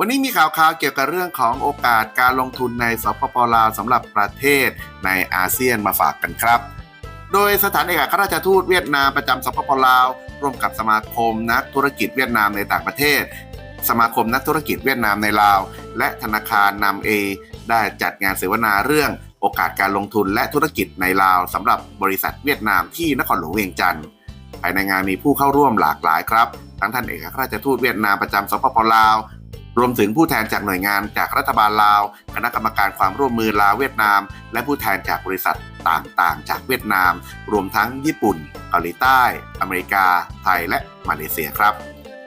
วันนี้มีข่าวข่าวเกี่ยวกับเรื่องของโอกาสการลงทุนในสปปลาวสำหรับประเทศในอาเซียนมาฝากกันครับ โดยสถานเอกอัครราชทูตเวียดนามประจำสปปลาว ร่วมกับสมาคมนักธุรกิจเวียดนามในต่างประเทศ สมาคมนักธุรกิจเวียดนามในลาว และธนาคารนำเอ ได้จัดงานเสวนาเรื่องโอกาสการลงทุนและธุรกิจในลาวสำหรับบริษัทเวียดนามที่นครหลวงเวียงจันทร์ภายในงานมีผู้เข้าร่วมหลากหลายครับ ทั้งท่านเอกอัครราชทูตเวียดนามประจำสปปลาว รวมถึงผู้แทนจากหน่วยงานจากรัฐบาลลาว คณะกรรมการความร่วมมือลาวเวียดนาม และผู้แทนจากบริษัทต่างๆ จากเวียดนาม รวมทั้งญี่ปุ่นเกาหลีใต้ อเมริกา ไทยและมาเลเซียครับ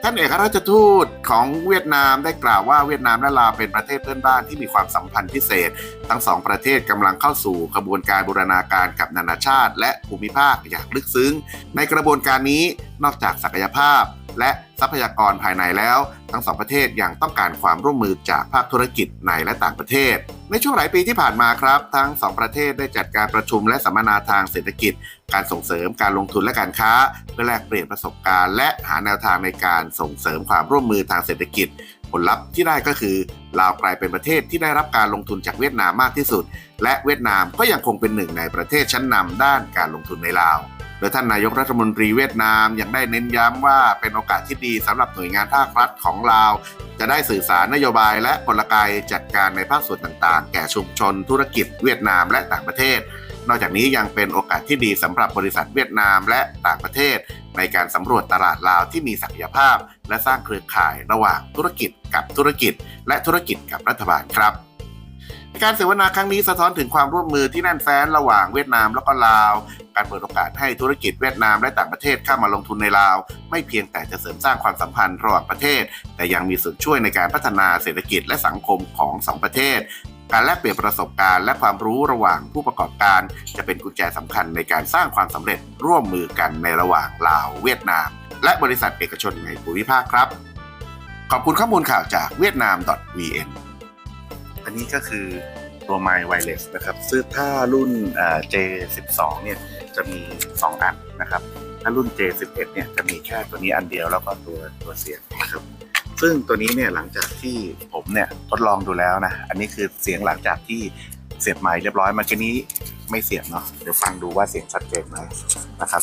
ท่านเอกราชทูตของเวียดนามได้กล่าวว่าเวียดนามและลาวเป็นประเทศเพื่อนบ้านที่มีความสัมพันธ์พิเศษ ทั้งสองประเทศกำลังเข้าสู่กระบวนการบูรณาการกับนานาชาติ และภูมิภาคอย่างลึกซึ้ง ในกระบวนการนี้นอกจากศักยภาพและ ทรัพยากรภายในแล้ว ทั้งสองประเทศยังต้องการความร่วมมือจากภาคธุรกิจในและต่างประเทศ ในช่วงหลายปีที่ผ่านมาครับ ทั้งสองประเทศได้จัดการประชุมและสัมมนาทางเศรษฐกิจ การส่งเสริมการลงทุนและการค้า เพื่อแลกเปลี่ยนประสบการณ์ และหาแนวทางในการส่งเสริมความร่วมมือทางเศรษฐกิจ ผลลัพธ์ที่ได้ก็คือลาวกลายเป็นประเทศที่ได้รับการลงทุนจากเวียดนามมากที่สุด และเวียดนามก็ยังคงเป็นหนึ่งในประเทศชั้นนำด้านการลงทุนในลาวโดยท่านนายกรัฐมนตรีเวียดนามยังได้เน้นย้ำว่าเป็นโอกาสที่ดีสำหรับหน่วยงานภาครัฐของลาว จะได้สื่อสารนโยบายและกลไกจัดการในภาคส่วนต่างๆ แก่ชุมชนธุรกิจเวียดนามและต่างประเทศ นอกจากนี้ยังเป็นโอกาสที่ดีสำหรับบริษัทเวียดนามและต่างประเทศ ในการสำรวจตลาดลาวที่มีศักยภาพ และสร้างเครือข่ายระหว่างธุรกิจกับธุรกิจ และธุรกิจกับรัฐบาลครับการเสวนาครั้งนี้สะท้อนถึงความร่วมมือที่แน่นแฟ้นระหว่างเวียดนามแล้วก็ลาว การเปิดโอกาสให้ธุรกิจเวียดนามและต่างประเทศเข้ามาลงทุนในลาว ไม่เพียงแต่จะเสริมสร้างความสัมพันธ์ระหว่างประเทศ แต่ยังมีส่วนช่วยในการพัฒนาเศรษฐกิจและสังคมของสองประเทศ การแลกเปลี่ยนประสบการณ์และความรู้ระหว่างผู้ประกอบการ จะเป็นกุญแจสำคัญในการสร้างความสำเร็จร่วมมือกันในระหว่างลาวเวียดนาม และบริษัทเอกชนในภูมิภาคครับ ขอบคุณข้อมูลข่าวจากเวียดนาม .vn อันนี้ก็คือตัว My Wireless นะครับซึ่งถ้ารุ่นอ่า J12 เนี่ยจะมี 2 อันนะครับ ถ้ารุ่น J11 เนี่ยจะมีแค่ตัวนี้อันเดียวแล้วก็ตัวตัวเสียงนะครับ ซึ่งตัวนี้เนี่ยหลังจากที่ผมเนี่ยทดลองดูแล้วนะ อันนี้คือเสียงหลังจากที่เสียบไมค์เรียบร้อยเมื่อกี้นี้ไม่เสียงเนาะเดี๋ยวฟังดูว่าเสียงชัดเจนไหมนะครับ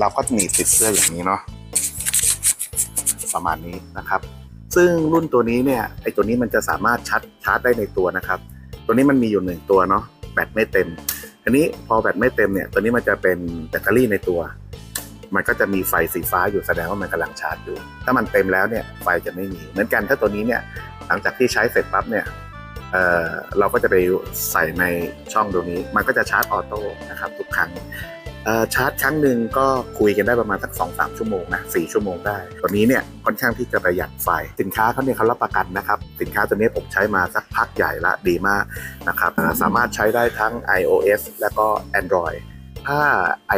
เราก็มีติดเสื้ออย่างนี้เนาะประมาณนี้นะครับ ซึ่งรุ่นตัวนี้เนี่ยไอตัวนี้มันจะสามารถชาร์จชาร์จได้ในตัวนะครับ ตัวนี้มันมีอยู่หนึ่งตัวเนาะแบตไม่เต็มทีนี้พอแบตไม่เต็มเนี่ยตัวนี้มันจะเป็นแบตเตอรี่ในตัว มันก็จะมีไฟสีฟ้าอยู่แสดงว่ามันกำลังชาร์จอยู่ ถ้ามันเต็มแล้วเนี่ยไฟจะไม่มี เหมือนกันถ้าตัวนี้เนี่ยหลังจากที่ใช้เสร็จปั๊บเนี่ยเเราก็จะไปใส่ในช่องตรงนี้ มันก็จะชาร์จออโต้นะครับทุกครั้งชาร์จครั้งหนึ่งก็คุยกันได้ประมาณสักสองสามชั่วโมงนะสี่ชั่วโมงได้ตัวนี้เนี่ยค่อนข้างที่จะประหยัดไฟ สินค้าเขาเนี่ยเขารับประกันนะครับ สินค้าตัวนี้ผมใช้มาสักพักใหญ่ละดีมากนะครับ สามารถใช้ได้ทั้ง iOS แล้วก็ Android ถ้า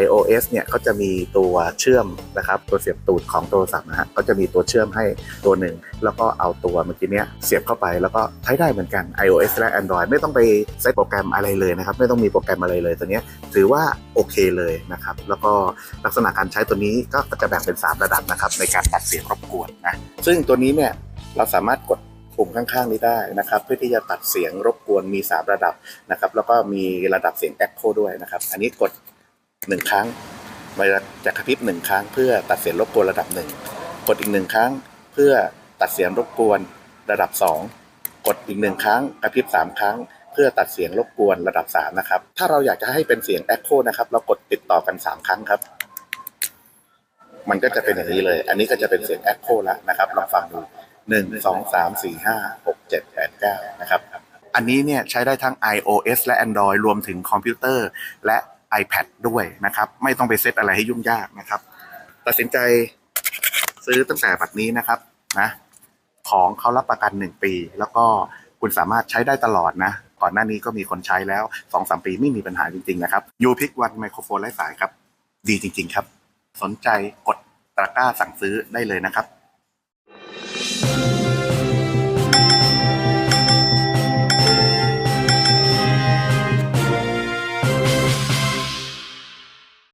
iOS เนี่ยเขาจะมีตัวเชื่อมนะครับตัวเสียบตูดของโทรศัพท์นะฮะก็จะมีตัวเชื่อมให้ตัวหนึ่ง แล้วก็เอาตัวเมื่อกี้เนี้ยเสียบเข้าไปแล้วก็ใช้ได้เหมือนกัน iOS และ Android ไม่ต้องไปเซตโปรแกรมอะไรเลยนะครับ ไม่ต้องมีโปรแกรมอะไรเลยตัวเนี้ยถือว่าโอเคเลยนะครับ แล้วก็ลักษณะการใช้ตัวนี้ก็จะแบ่งเป็น 3 ระดับนะครับในการตัดเสียงรบกวนนะซึ่งตัวนี้เนี่ยเราสามารถกดปุ่มข้างๆนี้ได้นะครับ เพื่อที่จะตัดเสียงรบกวนมี 3 ระดับนะครับ แล้วก็มีระดับเสียง Echo ด้วยนะครับ อันนี้กด 1ครั้งมันจะกระพริบหนึ่งครั้ง เพื่อตัดเสียงรบกวนระดับหนึ่งกดอีกหนึ่งครั้ง เพื่อตัดเสียงรบกวนระดับ 2 กดอีกหนึ่งครั้งกระพริบสามครั้ง เพื่อตัดเสียงรบกวนระดับ3นะครับถ้าเราอยากจะให้เป็นเสียง Echo นะครับเรากดติดต่อกัน 3 ครั้งครับ มันก็จะเป็นอย่างนี้เลย อันนี้ก็จะเป็นเสียง Echo แล้วนะครับลองฟังดูหนึ่งสองสามสี่ห้าหกเจ็ดแปดเก้านะครับ อันนี้เนี่ยใช้ได้ทั้ง iOS และ Android รวมถึงคอมพิวเตอร์ และ iPad ด้วยนะครับ ไม่ต้องไปเซตอะไรให้ยุ่งยากนะครับ ตัดสินใจซื้อตั้งแต่บัดนี้นะครับนะของเขารับประกัน 1 ปี แล้วก็คุณสามารถใช้ได้ตลอดนะ ก่อนหน้านี้ก็มีคนใช้แล้ว 2-3 ปีไม่มีปัญหาจริง ๆ นะครับยูพิกวันไมโครโฟนไร้สายครับ ดีจริง ๆ ครับ สนใจกดตะกร้าสั่งซื้อได้เลยนะครับ